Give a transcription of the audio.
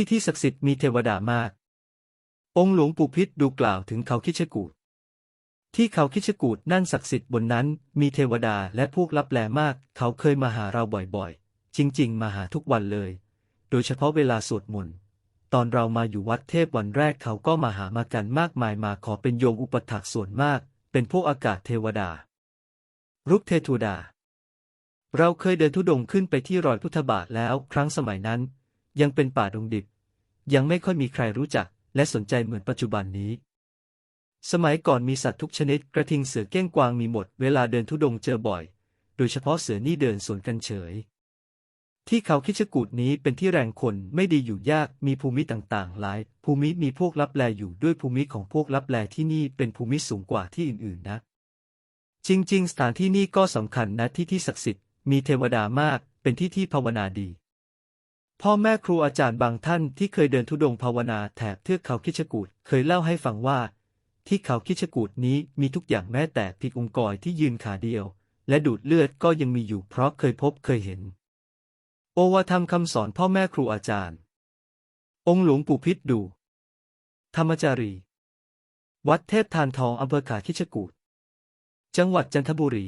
ที่ที่ศักดิ์สิทธิ์มีเทวดามาก องค์หลวงปู่พิษดูกล่าวถึงเขาคิชกูดที่เขาคิชกูดนั่นศักดิ์สิทธิ์บนนั้น มีเทวดาและพวกลับแลมาก เขาเคยมาหาเราบ่อยๆ จริงๆ มาหาทุกวันเลย โดยเฉพาะเวลาสวดมนต์ตอนเรามาอยู่วัดเทพวันแรกเขาก็มาหามากันมากมายมาขอเป็นโยมอุปถักส่วนมาก เป็นพวกอากาศเทวดา รุกเททูดา เราเคยเดินทุดงค์ขึ้นไปที่รอยพุทธบาทแล้ว ครั้งสมัยนั้น ยังเป็นป่าดงดิบ ยังไม่ค่อยมีใครรู้จัก และสนใจเหมือนปัจจุบันนี้ สมัยก่อนมีสัตว์ทุกชนิด กระทิงเสือเก้งกวางมีหมด เวลาเดินทุดงเจอบ่อย โดยเฉพาะเสือนี่เดินสวนกันเฉย ที่เขาคิชกูดนี้เป็นที่แรงคนไม่ดีอยู่ยาก มีภูมิต่างๆ หลาย ภูมิมีพวกลับแลอยู่ด้วยภูมิของพวกลับแลที่นี่เป็นภูมิสูงกว่าที่อื่นๆนะจริง ๆ สถานที่นี่ก็สำคัญนะที่ที่ศักดิ์สิทธิ์มีเทวดามากเป็นที่ที่ภาวนาดี พ่อแม่ครูอาจารย์บางท่านที่เคยเดินทุดงค์ภาวนาแถบเทือกเขาคิชกูดเคยเล่าให้ฟังว่า ที่เขาคิชกูดนี้มีทุกอย่างแม้แต่พิกองกอยที่ยืนขาเดียว และดูดเลือดก็ยังมีอยู่เพราะเคยพบเคยเห็น โอวาทำคำสอนพ่อแม่ครูอาจารย์ องค์หลวงปู่พิษดู ธรรมจารี วัดเทพทานทองอำเภอขาคิชกูดจังหวัดจันทบุรี